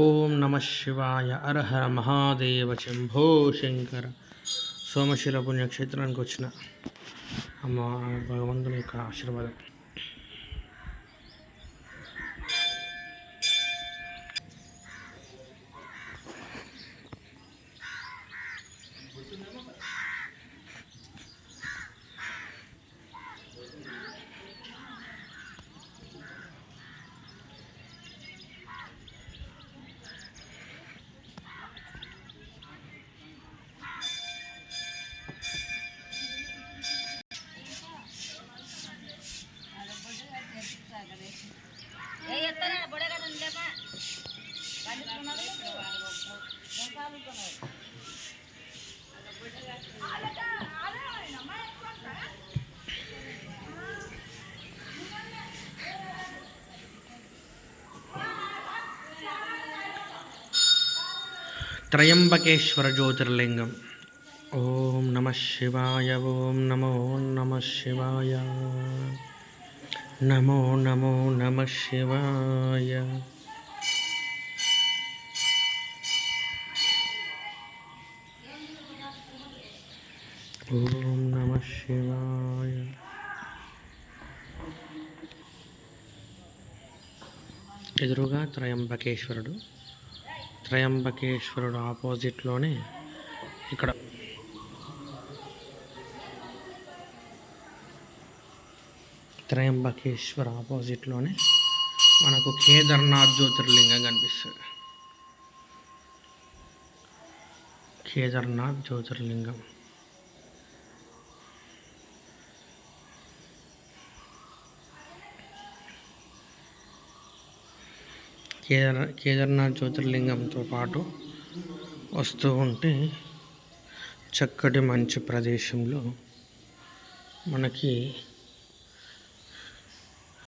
ఓం నమ శివాయ. అర్హర మహాదేవ శంభో శంకర. సోమశిల పుణ్యక్షేత్రానికి వచ్చిన అమ్మ భగవంతుని యొక్క ఆశీర్వాదం. త్రయంబకేశ్వర జ్యోతిర్లింగం ఓం నమ శివాయ ఓం నమో నమ శివాయ. నమో నమో నమ శివాయ. ఓం నమ శివాయ. ఎదురుగా త్రయంబకేశ్వరుడు. త్రయంబకేశ్వరుడు ఆపోజిట్లోనే ఇక్కడ త్రయంబకేశ్వర ఆపోజిట్లోనే మనకు కేదార్నాథ్ జ్యోతిర్లింగం కనిపిస్తుంది. కేదార్నాథ్ జ్యోతిర్లింగం. కేదార్ కేదార్నాథ్ జ్యోతిర్లింగంతో పాటు వస్తూ ఉంటే చక్కటి మంచి ప్రదేశంలో మనకి